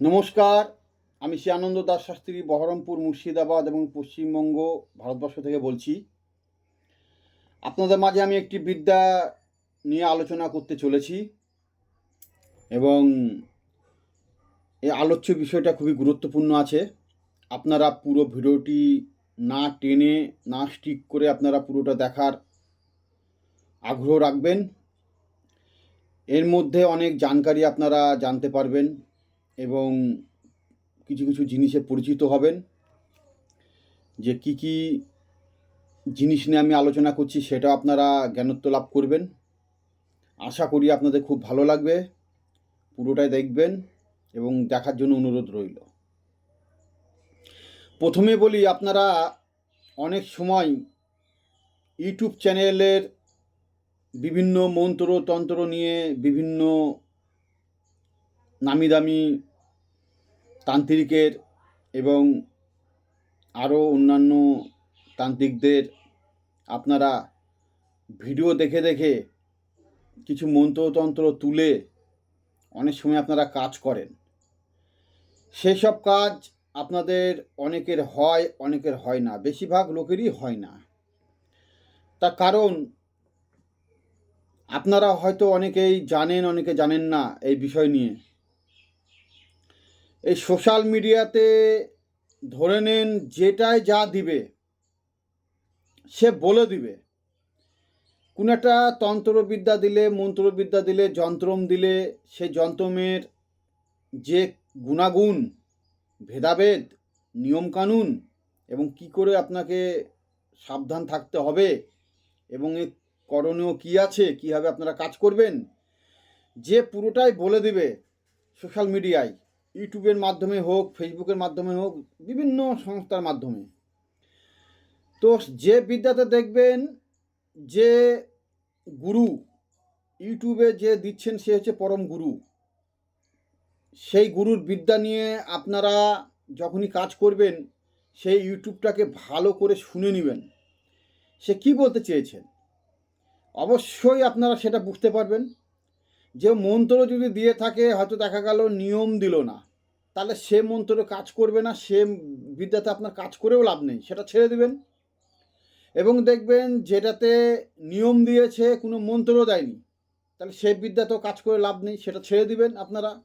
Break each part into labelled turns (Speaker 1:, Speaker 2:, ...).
Speaker 1: নমস্কার, আমি শ্রী আনন্দ দাস শাস্ত্রী, বহরমপুর, মুর্শিদাবাদ এবং পশ্চিমবঙ্গ ভারতবর্ষ থেকে বলছি। আপনাদের মাঝে আমি একটি বিদ্যা নিয়ে আলোচনা করতে চলেছি এবং এই আলোচ্য বিষয়টা খুবই গুরুত্বপূর্ণ আছে। আপনারা পুরো ভিডিওটি না টেনে, না স্টিক করে আপনারা পুরোটা দেখার আগ্রহ রাখবেন। এর মধ্যে অনেক জানকারি আপনারা জানতে পারবেন। এবং কিছু কিছু জিনিসে পরিচিত হবেন যে কি কি জিনিস নিয়ে আমি আলোচনা করছি সেটা আপনারা জ্ঞানত্ব লাভ করবেন। আশা করি আপনাদের খুব ভালো লাগবে, পুরোটাই দেখবেন এবং দেখার জন্য অনুরোধ রইল। প্রথমে বলি, আপনারা অনেক সময় ইউটিউব চ্যানেলের বিভিন্ন মন্ত্র তন্ত্র নিয়ে বিভিন্ন নামি দামি তান্ত্রিকের এবং আরও অন্যান্য তান্ত্রিকদের আপনারা ভিডিও দেখে দেখে কিছু মন্ত্রতন্ত্র তুলে অনেক সময় আপনারা কাজ করেন। সেসব কাজ আপনাদের অনেকের হয় অনেকের হয় না, বেশিরভাগ লোকেরই হয় না। তার কারণ আপনারা হয়তো অনেকেই জানেন, অনেকে জানেন না এই বিষয় নিয়ে। এই সোশ্যাল মিডিয়াতে ধরে নেন যেটাই যা দিবে, সে বলে দিবে। কোন একটা তন্ত্রবিদ্যা দিলে, মন্ত্রবিদ্যা দিলে, যন্ত্রম দিলে, সে যন্ত্রমের যে গুণাগুণ, ভেদাভেদ, নিয়মকানুন এবং কি করে আপনাকে সাবধান থাকতে হবে এবং এ করণীয় কী আছে, কীভাবে আপনারা কাজ করবেন, যে পুরোটাই বলে দিবে সোশ্যাল মিডিয়ায় ইউটিউবের মাধ্যমে হোক, ফেসবুকের মাধ্যমে হোক, বিভিন্ন সংস্থার মাধ্যমে। তো যে বিদ্যাতে দেখবেন যে গুরু ইউটিউবে যে দিচ্ছেন সে হচ্ছে পরম গুরু। সেই গুরুর বিদ্যা নিয়ে আপনারা যখনই কাজ করবেন, সেই ইউটিউবটাকে ভালো করে শুনে নেবেন। সে কি বলতে চেয়েছেন? অবশ্যই আপনারা সেটা বুঝতে পারবেন। যে মন্ত্র যদি দিয়ে থাকে, হয়তো দেখা গেল নিয়ম দিল না। তাহলে সে মন্ত্র কাজ করবে না, সে বিদ্যাতে আপনার কাজ করেও লাভ নেই, সেটা ছেড়ে দিবেন। এবং দেখবেন যেটাতে নিয়ম দিয়েছে, কোনো মন্ত্র দেয়নি, তাহলে সে বিদ্যাতেও কাজ করে লাভ নেই, সেটা ছেড়ে দিবেন আপনারা।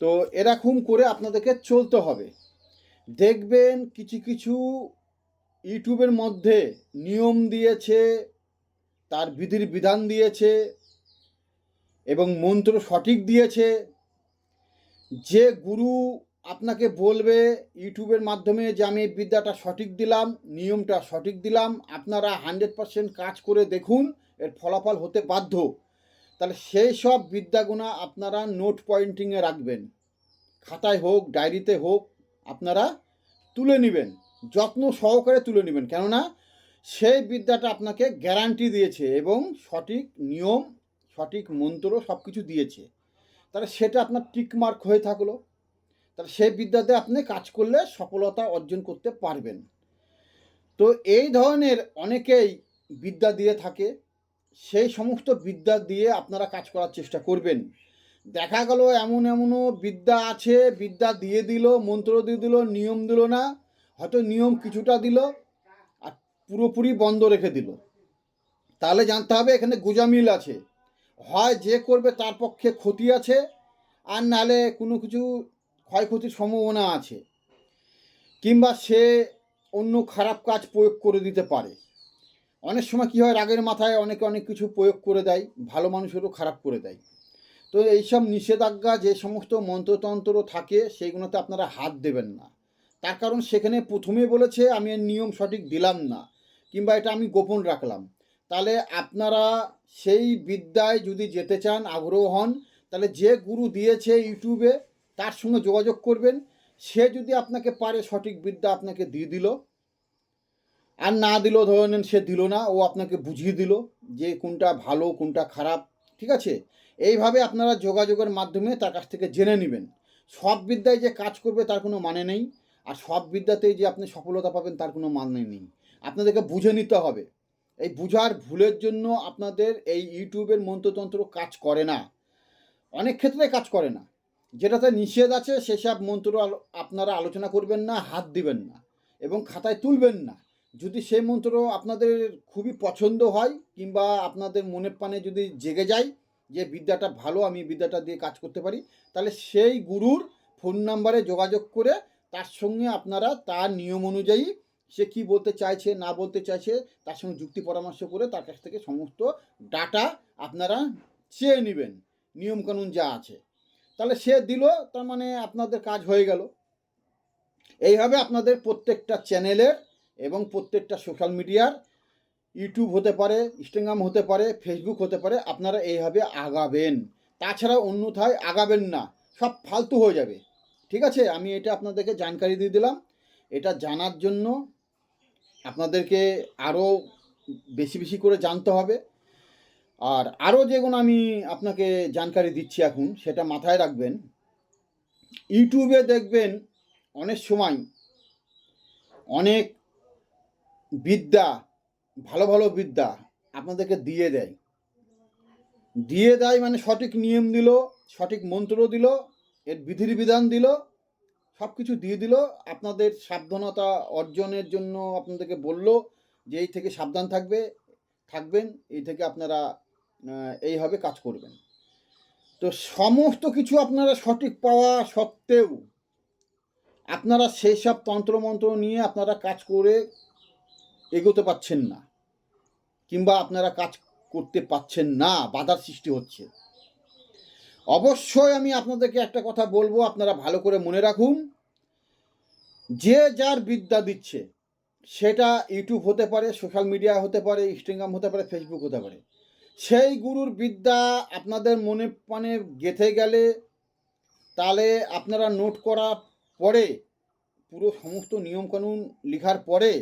Speaker 1: তো এরকম করে আপনাদেরকে চলতে হবে। দেখবেন কিছু কিছু ইউটিউবের মধ্যে নিয়ম দিয়েছে, তার বিধির বিধান দিয়েছে এবং মন্ত্র সঠিক দিয়েছে। যে গুরু আপনাকে বলবে ইউটিউবের মাধ্যমে যে আমি বিদ্যাটা সঠিক দিলাম, নিয়মটা সঠিক দিলাম, আপনারা হান্ড্রেড পারসেন্ট কাজ করে দেখুন, এর ফলাফল হতে বাধ্য। তাহলে সেই সব বিদ্যাগুণা আপনারা নোট পয়েন্টিংয়ে রাখবেন। খাতায় হোক, ডায়েরিতে হোক, আপনারা তুলে নেবেন। যত্ন সহকারে তুলে নেবেন। কেননা সেই বিদ্যাটা আপনাকে গ্যারান্টি দিয়েছে এবং সঠিক নিয়ম সঠিক মন্ত্র সব কিছু দিয়েছে। তাহলে সেটা আপনার টিকমার্ক হয়ে থাকল। তাহলে সেই বিদ্যাতে আপনি কাজ করলে সফলতা অর্জন করতে পারবেন। তো এই ধরনের অনেকেই বিদ্যা দিয়ে থাকে। সেই সমস্ত বিদ্যা দিয়ে আপনারা কাজ করার চেষ্টা করবেন। দেখা গেল এমন এমনও বিদ্যা আছে, বিদ্যা দিয়ে দিল, মন্ত্র দিয়ে দিল, নিয়ম দিল না, হয়তো নিয়ম কিছুটা দিল আর পুরোপুরি বন্ধ রেখে দিল। তাহলে জানতে হবে এখানে গুজামিল আছে। হয় যে করবে তার পক্ষে ক্ষতি আছে, আর নালে কোনো কিছু ক্ষয়ক্ষতির সম্ভাবনা আছে। কিংবা সে অন্য খারাপ কাজ প্রয়োগ করে দিতে পারে। অনেক সময় কী হয়, রাগের মাথায় অনেকে অনেক কিছু প্রয়োগ করে দেয়, ভালো মানুষেরও খারাপ করে দেয়। তো এইসব নিষেধাজ্ঞা যে সমস্ত মন্ত্রতন্ত্র থাকে, সেইগুলোতে আপনারা হাত দেবেন না। তার কারণ সেখানে প্রথমে বলেছে, আমি এর নিয়ম সঠিক দিলাম না, কিংবা এটা আমি গোপন রাখলাম। তাহলে আপনারা সেই বিদ্যায় যদি যেতে চান, আগ্রহ হন, তাহলে যে গুরু দিয়েছে ইউটিউবে, তার সঙ্গে যোগাযোগ করবেন। সে যদি আপনাকে পারে, সঠিক বিদ্যা আপনাকে দিয়ে দিল। আর না দিল, ধরে নেন সে দিল না, ও আপনাকে বুঝিয়ে দিল যে কোনটা ভালো, কোনটা খারাপ, ঠিক আছে? এইভাবে আপনারা যোগাযোগের মাধ্যমে তার কাছ থেকে জেনে নেবেন। সব বিদ্যায় যে কাজ করবে, তার কোনো মানে নেই। আর সব বিদ্যাতেই যে আপনি সফলতা পাবেন, তার কোনো মানে নেই। আপনাদেরকে বুঝে নিতে হবে। এই বুঝার ভুলের জন্য আপনাদের এই ইউটিউবের মন্ত্রতন্ত্র কাজ করে না। অনেক ক্ষেত্রে কাজ করে না। যেটাতে নিষেধ আছে, সেসব মন্ত্র আপনারা আলোচনা করবেন না, হাত দিবেন না এবং খাতায় তুলবেন না। যদি সেই মন্ত্র আপনাদের খুবই পছন্দ হয় কিংবা আপনাদের মনে প্রাণে যদি জেগে যায় যে বিদ্যাটা ভালো, আমি বিদ্যাটা দিয়ে কাজ করতে পারি, তাহলে সেই গুরুর ফোন নাম্বারে যোগাযোগ করে তার সঙ্গে আপনারা তার নিয়ম অনুযায়ী সে কি বলতে চাইছে, না বলতে চাইছে, তার সঙ্গে যুক্তি পরামর্শ করে তার কাছ থেকে সমস্ত ডাটা আপনারা চেয়ে নেবেন, নিয়মকানুন যা আছে। তাহলে সে দিল, তার মানে আপনাদের কাজ হয়ে গেল। এইভাবে আপনাদের প্রত্যেকটা চ্যানেলের এবং প্রত্যেকটা সোশ্যাল মিডিয়ার, ইউটিউব হতে পারে, ইনস্টাগ্রাম হতে পারে, ফেসবুক হতে পারে, আপনারা এইভাবে আগাবেন। তাছাড়া অন্যথায় আগাবেন না, সব ফালতু হয়ে যাবে। ঠিক আছে? আমি এটা আপনাদেরকে জানকারি দিয়ে দিলাম। এটা জানার জন্য আপনাদেরকে আরও বেশি বেশি করে জানতে হবে। আর আরও যেগুলো আমি আপনাকে জানকারি দিচ্ছি এখন, সেটা মাথায় রাখবেন। ইউটিউবে দেখবেন অনেক সময় অনেক বিদ্যা, ভালো ভালো বিদ্যা আপনাদেরকে দিয়ে দেয়। দিয়ে দেয় মানে সঠিক নিয়ম দিল, সঠিক মন্ত্র দিল, এর বিধির বিধান দিল সব কিছু দিয়ে দিল। আপনাদের সাবধানতা অর্জনের জন্য আপনাদেরকে বলল যে, এই থেকে সাবধান থাকবে, থাকবেন, এই থেকে আপনারা এইভাবে কাজ করবেন। তো সমস্ত কিছু আপনারা সঠিক পাওয়া সত্ত্বেও আপনারা সেই সব তন্ত্রমন্ত্র নিয়ে আপনারা কাজ করে এগোতে পাচ্ছেন না কিংবা আপনারা কাজ করতে পাচ্ছেন না, বাধার সৃষ্টি হচ্ছে। অবশ্যই আমি আপনাদেরকে একটা কথা বলব, আপনারা ভালো করে মনে রাখুন। যে যার বিদ্যা দিচ্ছে, সেটা ইউটিউব হতে পারে সোশ্যাল মিডিয়া হতে পারে ইনস্টাগ্রাম হতে পারে ফেসবুক হতে পারে। সেই গুরুর বিদ্যা আপনাদের মনে প্রাণে গেঁথে গেলে, তাহলে আপনারা নোট করার পরে, পুরো সমস্ত নিয়মকানুন লেখার পরে,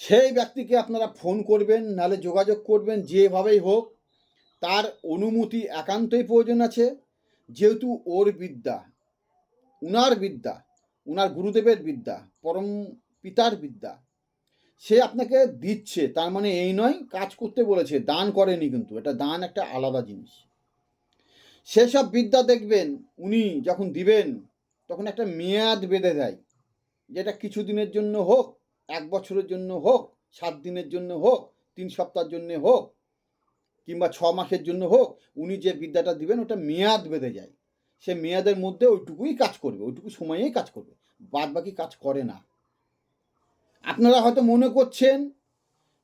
Speaker 1: সেই ব্যক্তিকে আপনারা ফোন করবেন, নাহলে যোগাযোগ করবেন, যেভাবেই হোক। তার অনুমতি একান্তই প্রয়োজন আছে, যেহেতু ওর বিদ্যা, উনার বিদ্যা, উনার গুরুদেবের বিদ্যা, পরম পিতার বিদ্যা। সে আপনাকে দিচ্ছে, তার মানে এই নয়, কাজ করতে বলেছে, দান করেনি কিন্তু, এটা দান একটা আলাদা জিনিস। সেসব বিদ্যা দেখবেন, উনি যখন দিবেন, তখন একটা মেয়াদ বেঁধে দেয়, যেটা কিছু দিনের জন্য হোক, এক বছরের জন্য হোক, সাত দিনের জন্য হোক, তিন সপ্তাহের জন্য হোক কিংবা ছ মাসের জন্য হোক, উনি যে বিদ্যাটা দিবেন, ওটা মেয়াদ বেঁধে যায়। সে মেয়াদের মধ্যে ওইটুকুই কাজ করবে, ওইটুকু সময়েই কাজ করবে বাদ বাকি কাজ করে না। আপনারা হয়তো মনে করছেন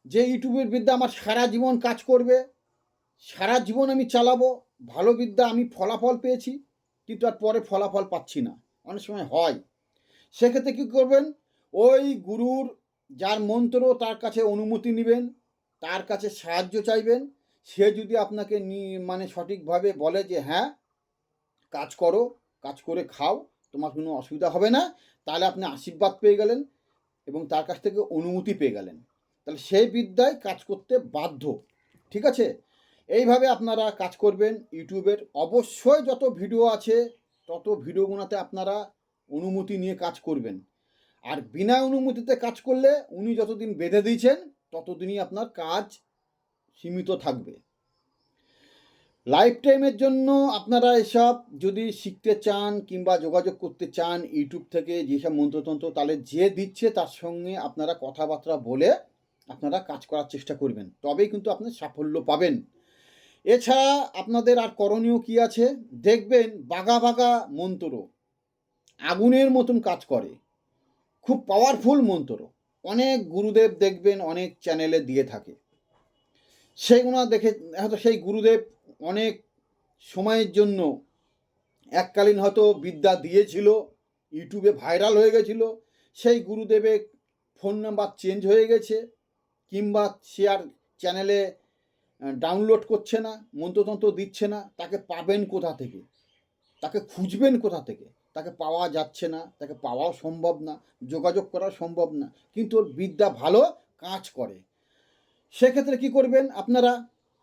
Speaker 1: যে ইউটিউবের বিদ্যা আমার সারা জীবন কাজ করবে, সারা জীবন আমি চালাবো, ভালো বিদ্যা আমি ফলাফল পেয়েছি, কিন্তু আর পরে ফলাফল পাচ্ছি না। অনেক সময় হয়। সেক্ষেত্রে কী করবেন? ওই গুরুর যার মন্ত্র তার কাছে অনুমতি নেবেন, তার কাছে সাহায্য চাইবেন সে যদি আপনাকে মানে সঠিকভাবে বলে যে হ্যাঁ কাজ করো, কাজ করে খাও, তোমার কোনো অসুবিধা হবে না, তাহলে আপনি আশীর্বাদ পেয়ে গেলেন এবং তার কাছ থেকে অনুমতি পেয়ে গেলেন। তাহলে সেই বিদ্যায় কাজ করতে বাধ্য, ঠিক আছে? এইভাবে আপনারা কাজ করবেন ইউটিউবের। অবশ্যই যত ভিডিও আছে, তত ভিডিওগুলোতে আপনারা অনুমতি নিয়ে কাজ করবেন। আর বিনা অনুমতিতে কাজ করলে উনি যতদিন বেঁধে দিয়েছেন, ততদিনই আপনার কাজ সীমিত থাকবে। লাইফ টাইমের জন্য আপনারা এসব যদি শিখতে চান কিংবা যোগাযোগ করতে চান ইউটিউব থেকে যেসব মন্ত্রতন্ত্র তাহলে যে দিচ্ছে তার সঙ্গে আপনারা কথাবার্তা বলে আপনারা কাজ করার চেষ্টা করবেন। তবেই কিন্তু আপনি সাফল্য পাবেন। এছাড়া আপনাদের আর করণীয় কি আছে? দেখবেন বাঘা বাঘা মন্ত্র আগুনের মতন কাজ করে। খুব পাওয়ারফুল মন্ত্র। অনেক গুরুদেব দেখবেন অনেক চ্যানেলে দিয়ে থাকে। সেইগুলো দেখে, হয়তো সেই গুরুদেব অনেক সময়ের জন্য এককালীন হয়তো বিদ্যা দিয়েছিল, ইউটিউবে ভাইরাল হয়ে গেছিল, সেই গুরুদেবের ফোন নাম্বার চেঞ্জ হয়ে গেছে, কিংবা সে আর চ্যানেলে ডাউনলোড করছে না, মন্ত্রতন্ত্র দিচ্ছে না, তাকে পাবেন কোথা থেকে? তাকে খুঁজবেন কোথা থেকে? তাকে পাওয়া যাচ্ছে না, তাকে পাওয়াও সম্ভব না, যোগাযোগ করা সম্ভব না, কিন্তু ওর বিদ্যা ভালো কাজ করে। সেক্ষেত্রে কি করবেন? আপনারা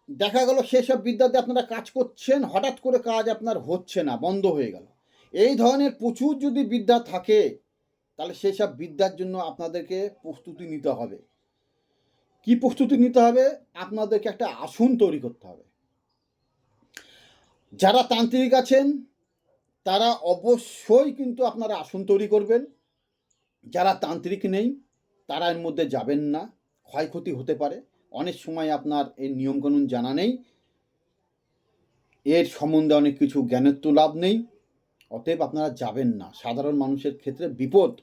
Speaker 1: দেখা গেল সেসব বিদ্যাতে আপনারা কাজ করছেন, হঠাৎ করে কাজ আপনার হচ্ছে না, বন্ধ হয়ে গেল। এই ধরনের প্রচুর যদি বিদ্যা থাকে, তাহলে সেসব বিদ্যার জন্য আপনাদেরকে প্রস্তুতি নিতে হবে। কি প্রস্তুতি নিতে হবে? আপনাদেরকে একটা আসন তৈরি করতে হবে। যারা তান্ত্রিক আছেন, তারা অবশ্যই কিন্তু আপনারা আসন তৈরি করবেন। যারা তান্ত্রিক নেই, তারা এর মধ্যে যাবেন না, ক্ষয়ক্ষতি হতে পারে। অনেক সময় আপনার এই নিয়মকানুন জানা নেই। এর সম্বন্ধে অনেক কিছু জ্ঞানের তো লাভ নেই। অতএব আপনারা যাবেন না। সাধারণ মানুষের ক্ষেত্রে বিপদ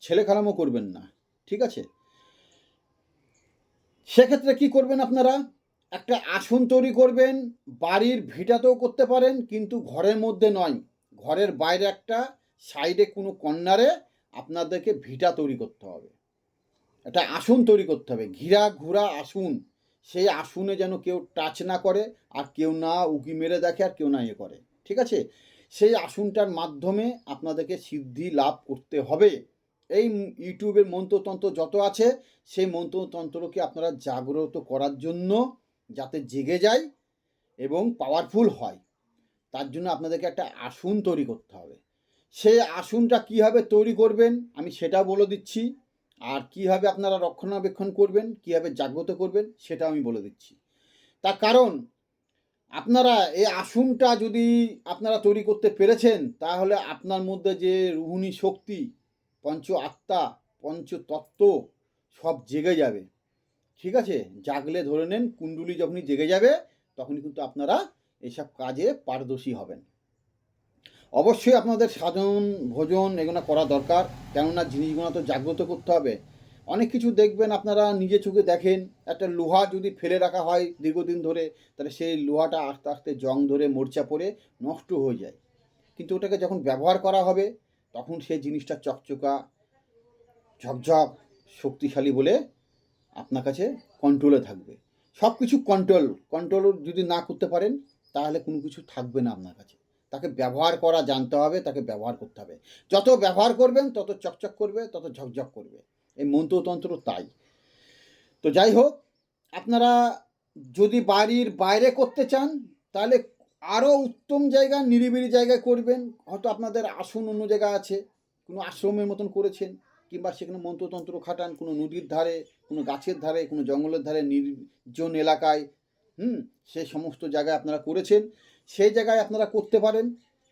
Speaker 1: ছেলে খারামও করবেন না। ঠিক আছে? সেক্ষেত্রে কি করবেন আপনারা? একটা আসন তৈরি করবেন, বাড়ির ভিটাতেও করতে পারেন, কিন্তু ঘরের মধ্যে নয়। ঘরের বাইরে একটা, সাইডে কোনো কর্নারে আপনাদেরকে ভিটা তৈরি করতে হবে। একটা আসন তৈরি করতে হবে। ঘিরা, ঘুরা আসুন, সেই আসনে যেন কেউ টাচ না করে আর কেউ না উকি মেরে দেখে আর কেউ না ইয়ে করে। ঠিক আছে? সেই আসনটার মাধ্যমে আপনাদেরকে সিদ্ধি লাভ করতে হবে। এই ইউটিউবের মন্ত্রতন্ত্র যত আছে, সেই মন্ত্রতন্ত্রকে আপনারা জাগ্রত করার জন্য যাতে জেগে যায় এবং পাওয়ারফুল হয়, তার জন্য আপনাদেরকে একটা আসন তৈরি করতে হবে। সেই আসনটা কীভাবে তৈরি করবেন, আমি সেটা বলে দিচ্ছি। আর কীভাবে আপনারা রক্ষণাবেক্ষণ করবেন, কীভাবে জাগ্রত করবেন সেটা আমি বলে দিচ্ছি। তার কারণ, আপনারা এই আসনটা যদি আপনারা তৈরি করতে পেরেছেন, তাহলে আপনার মধ্যে যে রুহুনি শক্তি, পঞ্চ আত্মা পঞ্চতত্ত্ব সব জেগে যাবে। ঠিক আছে? জাগলে ধরে নেন, কুণ্ডুলি যখনই জেগে যাবে, তখনই কিন্তু আপনারা এসব কাজে পারদর্শী হবেন। অবশ্যই আপনাদের সাধন ভোজন এগুলো করা দরকার। কেননা জিনিসগুলো তো জাগ্রত করতে হবে। অনেক কিছু দেখবেন আপনারা নিজে চোখে দেখেন, একটা লোহা যদি ফেলে রাখা হয় দীর্ঘদিন ধরে, তাহলে সেই লোহাটা আস্তে আস্তে জং ধরে মোর্চা পড়ে নষ্ট হয়ে যায়। কিন্তু ওটাকে যখন ব্যবহার করা হবে, তখন সেই জিনিসটা চকচকা, ঝকঝক, শক্তিশালী বলে আপনার কাছে কন্ট্রোলে থাকবে। সব কিছু কন্ট্রোল কন্ট্রোল যদি না করতে পারেন, তাহলে কোনো কিছু থাকবে না আপনার কাছে। তাকে ব্যবহার করা জানতে হবে, তাকে ব্যবহার করতে হবে। যত ব্যবহার করবেন, তত চকচক করবে, তত ঝকঝক করবে। এই মন্ত্রতন্ত্র তাই। তো যাই হোক, আপনারা যদি বাড়ির বাইরে করতে চান, তাহলে আরও উত্তম জায়গা, নিরিবিলি জায়গায় করবেন। হয়তো আপনাদের আসন অন্য জায়গা আছে, কোনো আশ্রমের মতন করেছেন, কিংবা সেখানে মন্ত্রতন্ত্র খাটান, কোনো নদীর ধারে, কোনো গাছের ধারে, কোনো জঙ্গলের ধারে, নির্জন এলাকায়, হুম সেই সমস্ত জায়গায় আপনারা করেছেন। সেই জায়গায় আপনারা করতে পারেন।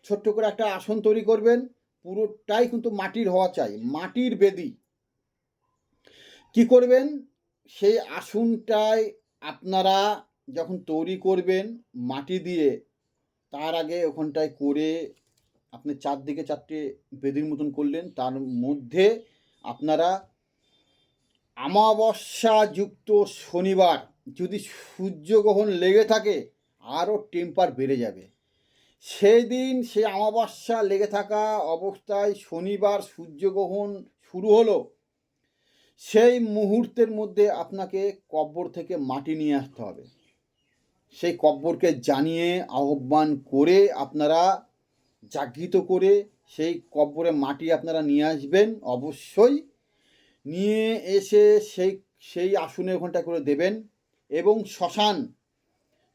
Speaker 1: ছোট্ট করে একটা আসন তৈরি করবেন। পুরোটাই কিন্তু মাটির হওয়া চাই, মাটির বেদি। কি করবেন? সেই আসনটায় আপনারা যখন তৈরি করবেন মাটি দিয়ে, তার আগে ওখানটায় করে আপনি চারদিকে চারটে বেদির মতন করলেন। তার মধ্যে আপনারা আমাবস্যাযুক্ত শনিবার যদি সূর্যগ্রহণ লেগে থাকে আরও টেম্পার বেড়ে যাবে। সেই দিন সে অমাবস্যা লেগে থাকা অবস্থায় শনিবার সূর্যগ্রহণ শুরু হলো। সেই মুহূর্তের মধ্যে আপনাকে কব্বর থেকে মাটি নিয়ে আসতে হবে। সেই কব্বরকে জানিয়ে, আহ্বান করে আপনারা জাগৃত করে সেই কব্বরে মাটি আপনারা নিয়ে আসবেন। অবশ্যই নিয়ে এসে সেই সেই আসনে ওখানটা করে দেবেন এবং শ্মশান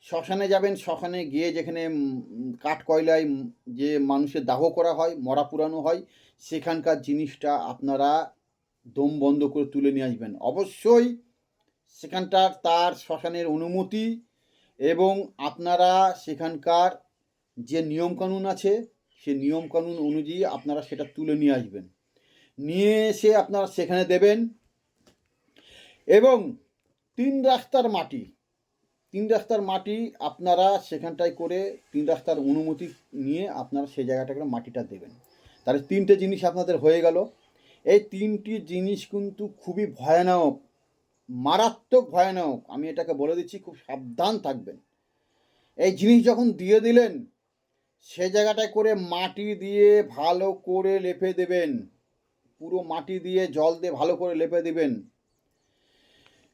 Speaker 1: শ্মশানে যাবেন, শ্মশানে গিয়ে যেখানে কাঠ কয়লায় যে মানুষের দাহ করা হয়, মরা পুরানো হয়, সেখানকার জিনিসটা আপনারা দম বন্ধ করে তুলে নিয়ে আসবেন। অবশ্যই সেখানটার তার শ্মশানের অনুমতি এবং আপনারা সেখানকার যে নিয়মকানুন আছে সে নিয়মকানুন অনুযায়ী আপনারা সেটা তুলে নিয়ে আসবেন। নিয়ে এসে আপনারা সেখানে দেবেন এবং তিন রাস্তার মাটি তিন রাস্তার মাটি আপনারা সেখানটায় করে তিন রাস্তার অনুমতি নিয়ে আপনারা সেই জায়গাটা করে মাটিটা দেবেন। তাহলে তিনটে জিনিস আপনাদের হয়ে গেল। এই তিনটি জিনিস কিন্তু খুবই ভয়ানক, মারাত্মক ভয়ানক। আমি এটাকে বলে দিচ্ছি, খুব সাবধান থাকবেন। এই জিনিস যখন দিয়ে দিলেন, সে জায়গাটায় করে মাটি দিয়ে ভালো করে লেপে দেবেন। পুরো মাটি দিয়ে জল দিয়ে ভালো করে লেপে দেবেন।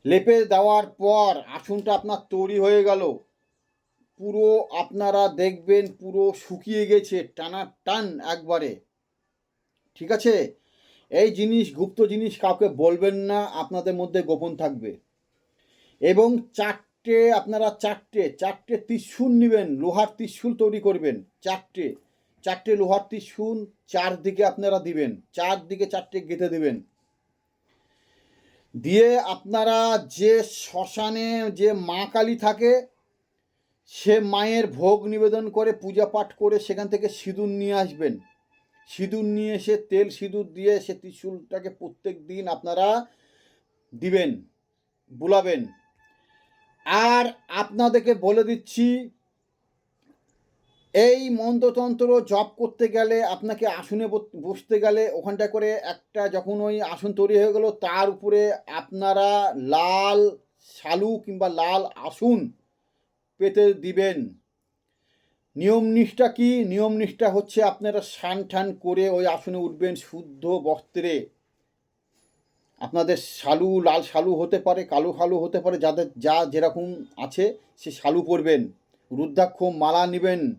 Speaker 1: লেপে দেওয়ার পর আসনটা আপনার তৈরি হয়ে গেল। পুরো আপনারা দেখবেন, পুরো শুকিয়ে গেছে টানা টান একবারে। ঠিক আছে? এই জিনিস, গুপ্ত জিনিস কাউকে বলবেন না, আপনাদের মধ্যে গোপন থাকবে। এবং চারটে, আপনারা চারটে চারটে ত্রিশূল নেবেন, লোহার ত্রিশূল তৈরি করবেন, চারটে। চারটে লোহার ত্রিশূল, চারদিকে আপনারা দিবেন, চারদিকে চারটে গেঁথে দিবেন। দিয়ে আপনারা যে শ্মশানে যে মা কালী থাকে, সে মায়ের ভোগ নিবেদন করে পূজা পাঠ করে সেখান থেকে সিঁদুর নিয়ে আসবেন। সিঁদুর নিয়ে এসে তেল সিঁদুর দিয়ে সে ত্রিশূলটাকে প্রত্যেক দিন আপনারা দিবেন, বুলাবেন। আর আপনাদেরকে বলে দিচ্ছি এই মন্ত্রতন্ত্র জপ করতে গেলে আপনাকে আসনে বস- বসতে গেলে ওখানটা করে একটা যখন ওই আসন তৈরি হয়ে গেল, তার উপরে আপনারা লাল শালু কিংবা লাল আসন পেতে দিবেন। নিয়ম নিষ্ঠা কি? নিয়ম নিষ্ঠা হচ্ছে আপনারা সান ঠান করে ওই আসনে উঠবেন শুদ্ধ বস্ত্রে। আপনাদের শালু লাল শালু হতে পারে, কালো শালু হতে পারে, যাদের, যা যেরকম আছে সে শালু পরবেন। রুদ্রাক্ষ মালা নেবেন।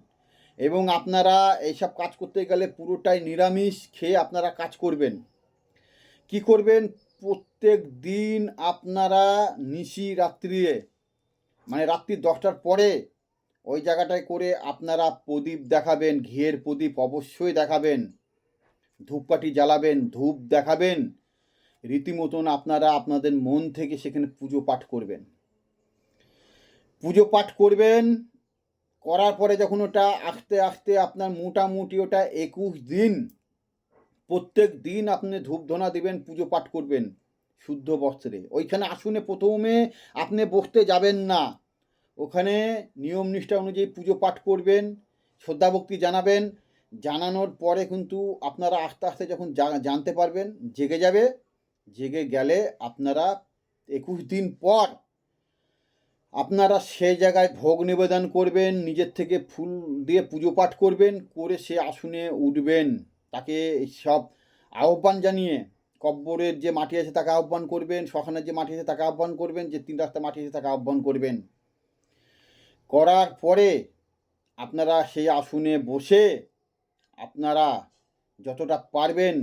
Speaker 1: এবং আপনারা এইসব কাজ করতে গেলে পুরোটাই নিরামিষ খেয়ে আপনারা কাজ করবেন। কি করবেন? প্রত্যেক দিন আপনারা নিশি রাত্রিরে মানে রাত্রি দশটার পরে ওই জায়গাটায় করে আপনারা প্রদীপ দেখাবেন, ঘিয়ের প্রদীপ অবশ্যই দেখাবেন, ধূপকাঠি জ্বালাবেন, ধূপ দেখাবেন, রীতিমতন আপনারা আপনাদের মন থেকে সেখানে পুজো পাঠ করবেন। পুজো পাঠ করবেন করার পরে যখন ওটা আস্তে আস্তে আপনার মোটামুটি ওটা একুশ দিন, প্রত্যেক দিন আপনি ধূপ ধনা দিবেন, পুজো পাঠ করবেন শুদ্ধ বস্ত্রে। ওইখানে আসুনে, প্রথমে আপনি বসতে যাবেন না। ওখানে নিয়ম নিষ্ঠা অনুযায়ী পুজো পাঠ করবেন শ্রদ্ধাভক্তি জানাবেন। জানানোর পরে কিন্তু আপনারা আস্তে আস্তে যখন জানতে পারবেন, জেগে যাবে। জেগে গেলে আপনারা একুশ দিন পর আপনারা সে জায়গায় ভোগ নিবেদন করবেন, নিজের থেকে ফুল দিয়ে পুজো পাঠ করবেন, করে সে আসনে উঠবেন। তাকে সব আহ্বান জানিয়ে কব্বরের যে মাটি আছে তাকে আহ্বান করবেন, শ্মশানের যে মাটি আছে তাকে আহ্বান করবেন, যে তিন রাস্তা মাটি আছে তাকে আহ্বান করবেন। করার পরে আপনারা সেই আসনে বসে আপনারা যতটা পারবেন,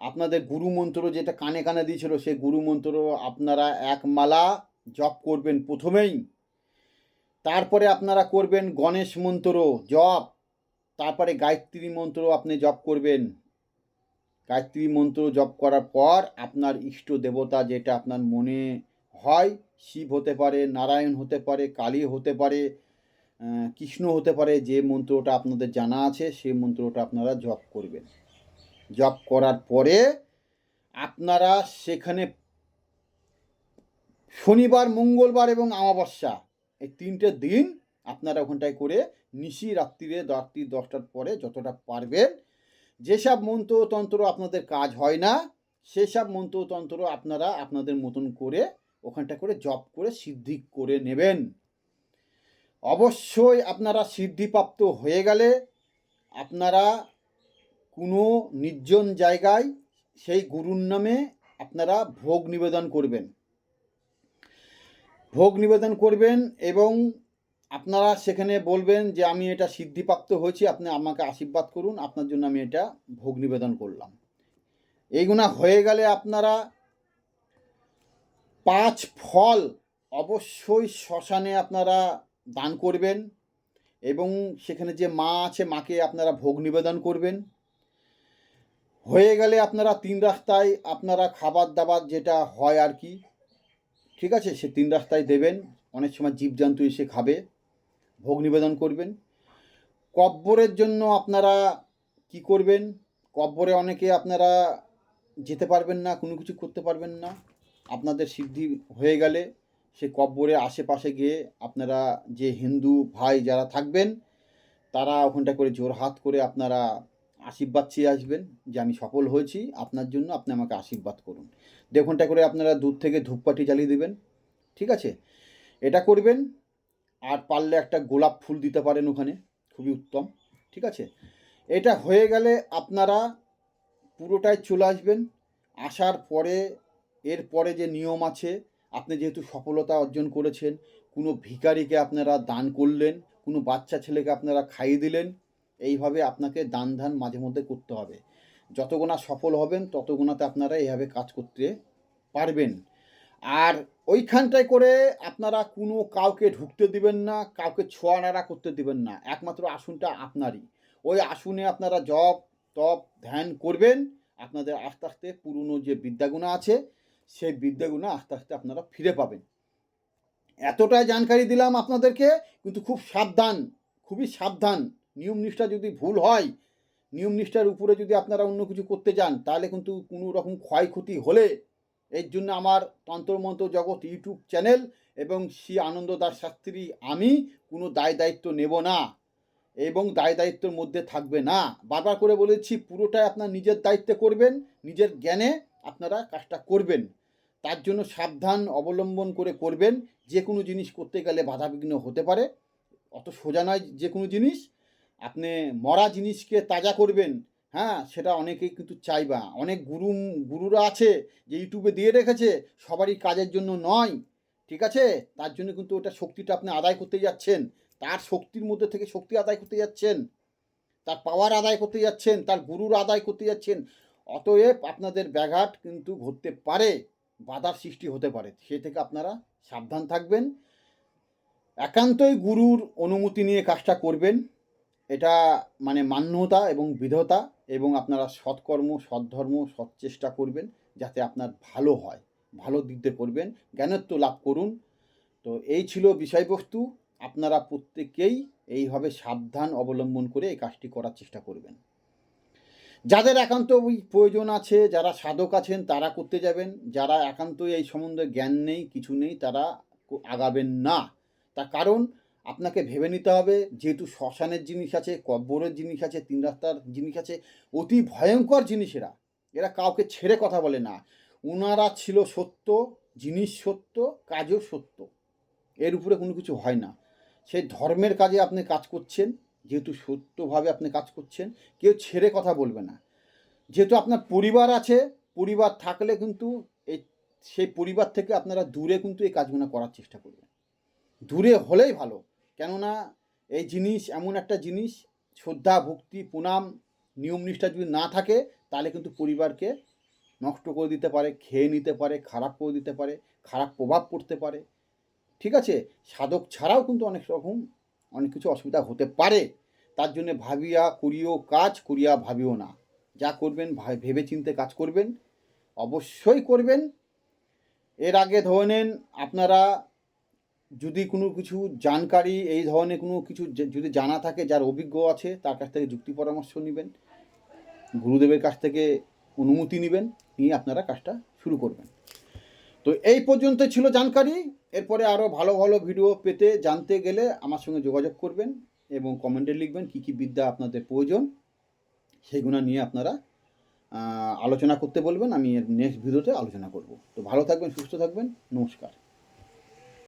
Speaker 1: আপনাদের গুরু মন্ত্র যেটা কানে কানে দিয়েছিল, সেই গুরু মন্ত্র আপনারা এক মালা জপ করবেন প্রথমেই। তারপরে আপনারা করবেন গণেশ মন্ত্র জপ। তারপরে গায়ত্রী মন্ত্র আপনি জপ করবেন। গায়ত্রী মন্ত্র জপ করার পর আপনার ইষ্ট দেবতা যেটা আপনার মনে হয়, শিব হতে পারে, নারায়ণ হতে পারে, কালী হতে পারে কৃষ্ণ হতে পারে, যে মন্ত্রটা আপনাদের জানা আছে সেই মন্ত্রটা আপনারা জপ করবেন। জপ করার পরে আপনারা সেখানে শনিবার, মঙ্গলবার এবং অমাবস্যা। এই তিনটে দিন আপনারা ওখানটায় করে নিশি রাত্রিরে রাত্রি দশটার পরে যতটা পারবেন, যেসব মন্ত্রতন্ত্র আপনাদের কাজ হয় না, সেসব মন্ত্রতন্ত্র আপনারা আপনাদের মতন করে ওখানটা করে জপ করে সিদ্ধি করে নেবেন। অবশ্যই আপনারা সিদ্ধিপ্রাপ্ত হয়ে গেলে আপনারা কোনো নির্জন জায়গায় সেই গুরুর নামে আপনারা ভোগ নিবেদন করবেন। ভোগ নিবেদন করবেন এবং আপনারা সেখানে বলবেন যে আমি এটা সিদ্ধিপ্রাপ্ত হয়েছি, আপনি আমাকে আশীর্বাদ করুন, আপনার জন্য আমি এটা ভোগ নিবেদন করলাম। এইগুলা হয়ে গেলে আপনারা পাঁচ ফল অবশ্যই শ্মশানে আপনারা দান করবেন এবং সেখানে যে মা আছে, মাকে আপনারা ভোগ নিবেদন করবেন। হয়ে গেলে আপনারা তিন রাস্তায় আপনারা খাবার দাবার যেটা হয় আর কি ঠিক আছে, সে তিন রাস্তায় দেবেন, অনেক সময় জীবজন্তু এসে খাবে, ভোগ নিবেদন করবেন। কব্বরের জন্য আপনারা কি করবেন? কব্বরে অনেকে আপনারা যেতে পারবেন না, কোনো কিছু করতে পারবেন না। আপনাদের সিদ্ধি হয়ে গেলে সে কব্বরে আশেপাশে গিয়ে আপনারা যে হিন্দু ভাই যারা থাকবেন, তারা ওখানটা করে জোর হাত করে আপনারা আশীর্বাদ চেয়ে আসবেন যে আমি সফল হয়েছি, আপনার জন্য আপনি আমাকে আশীর্বাদ করুন। দেখুনটা করে আপনারা দূর থেকে ধূপকাঠি জ্বালিয়ে দেবেন, ঠিক আছে? এটা করবেন, আর পারলে একটা গোলাপ ফুল দিতে পারেন ওখানে, খুবই উত্তম, ঠিক আছে? এটা হয়ে গেলে আপনারা পুরোটাই চলে আসবেন, আসার পরে, এর পরে যে নিয়ম আছে, আপনি যেহেতু সফলতা অর্জন করেছেন, কোনো ভিখারিকে আপনারা দান করলেন, কোনো বাচ্চা ছেলেকে আপনারা খাইয়ে দিলেন এইভাবে আপনাকে দান ধান মাঝে মধ্যে করতে হবে। যতগুণা সফল হবেন, ততগুণাতে আপনারা এইভাবে কাজ করতে পারবেন। আর ওইখানটায় করে আপনারা কোনো কাউকে ঢুকতে দিবেন না, কাউকে ছোঁয়া করতে দিবেন না। একমাত্র আসনটা আপনারই। ওই আসনে আপনারা জপ, তপ, ধ্যান করবেন। আপনাদের আস্তে আস্তে পুরনো যে বিদ্যাগুণা আছে, সেই বিদ্যাগুণা আস্তে আস্তে আপনারা ফিরে পাবেন। এতটাই জানকারি দিলাম আপনাদেরকে, কিন্তু খুব সাবধান, খুবই সাবধান। নিয়ম নিষ্ঠা যদি ভুল হয়, নিয়ম নিষ্ঠার উপরে যদি আপনারা অন্য কিছু করতে যান, তাহলে কিন্তু কোনো রকম ক্ষয়ক্ষতি হলে এর জন্য আমার তন্ত্রমন্ত্র জগৎ ইউটিউব চ্যানেল এবং শ্রী আনন্দ দাস শাস্ত্রী আমি কোনো দায় দায়িত্ব নেব না এবং দায় দায়িত্বের মধ্যে থাকবে না। বারবার করে বলেছি, পুরোটাই আপনার নিজের দায়িত্বে করবেন, নিজের জ্ঞানে আপনারা কাজটা করবেন। তার জন্য সাবধান অবলম্বন করে করবেন, যে কোনো জিনিস করতে গেলে বাধাবিঘ্ন হতে পারে। অত সোজা নয় যে কোনো জিনিস। আপনি মরা জিনিসকে তাজা করবেন হ্যাঁ সেটা অনেকেই কিন্তু চাইবা অনেক গুরু, গুরুরা আছে যে ইউটিউবে দিয়ে রেখেছে, সবারই কাজের জন্য নয়, ঠিক আছে? তার জন্য কিন্তু ওটা শক্তিটা আপনি আদায় করতে যাচ্ছেন। তার শক্তির মধ্যে থেকে শক্তি আদায় করতে যাচ্ছেন, তার পাওয়ার আদায় করতে যাচ্ছেন, তার গুরুর আদায় করতে যাচ্ছেন। অতএব আপনাদের ব্যাঘাট কিন্তু ঘটতে পারে, বাধার সৃষ্টি হতে পারে। সে থেকে আপনারা সাবধান থাকবেন। একান্তই গুরুর অনুমতি নিয়ে কাজটা করবেন। এটা মানে মান্যতা এবং বিধতা এবং আপনারা সৎকর্ম, সৎধর্ম সৎ চেষ্টা করবেন যাতে আপনার ভালো হয়, ভালো দিকতে করবেন, জ্ঞানত্ব লাভ করুন। তো এই ছিল বিষয়বস্তু। আপনারা প্রত্যেকেই এইভাবে সাবধান অবলম্বন করে এই কাজটি করার চেষ্টা করবেন। যাদের একান্ত প্রয়োজন আছে, যারা সাধক আছেন, তারা করতে যাবেন। যারা একান্তই এই সম্বন্ধে জ্ঞান নেই, কিছু নেই, তারা আগাবেন না। তার কারণ আপনাকে ভেবে নিতে হবে, যেহেতু শ্মশানের জিনিস আছে, কব্বরের জিনিস আছে, তিন রাস্তার জিনিস আছে, অতি ভয়ঙ্কর জিনিস এরা। এরা কাউকে ছেড়ে কথা বলে না। ওনারা ছিল সত্য, জিনিস সত্য, কাজও সত্য। এর উপরে কোনো কিছু হয় না। সেই ধর্মের কাজে আপনি কাজ করছেন, যেহেতু সত্যভাবে আপনি কাজ করছেন, কেউ ছেড়ে কথা বলবে না। যেহেতু আপনার পরিবার আছে, পরিবার থাকলে কিন্তু এই সেই পরিবার থেকে আপনারা দূরে কিন্তু এই কাজগুলো করার চেষ্টা করবেন। দূরে হলেই ভালো। কেননা এই জিনিস এমন একটা জিনিস, শ্রদ্ধা, ভক্তি, প্রণাম, নিয়ম নিষ্ঠা যদি না থাকে, তাহলে কিন্তু পরিবারকে নষ্ট করে দিতে পারে, খেয়ে নিতে পারে, খারাপ করে দিতে পারে, খারাপ প্রভাব পড়তে পারে। ঠিক আছে? সাধক ছাড়াও কিন্তু অনেক রকম অনেক কিছু অসুবিধা হতে পারে। তার জন্য ভাবিয়া করিও কাজ, করিয়া ভাবিও না। যা করবেন ভেবে চিনতে কাজ করবেন, অবশ্যই করবেন। এর আগে ধরে নেন, আপনারা যদি কোনো কিছু জানকারি, এই ধরনের কোনো কিছু যদি জানা থাকে, যার অভিজ্ঞ আছে, তার কাছ থেকে যুক্তি পরামর্শ নেবেন। গুরুদেবের কাছ থেকে অনুমতি নেবেন, নিয়ে আপনারা কাজটা শুরু করবেন। তো এই পর্যন্ত ছিল জানকারি। এরপরে আরও ভালো ভালো ভিডিও পেতে জানতে গেলে আমার সঙ্গে যোগাযোগ করবেন এবং কমেন্টে লিখবেন কী কী বিদ্যা আপনাদের প্রয়োজন। সেগুলো নিয়ে আপনারা আলোচনা করতে বলবেন। আমি নেক্সট ভিডিওতে আলোচনা করব। তো ভালো থাকবেন, সুস্থ থাকবেন। নমস্কার।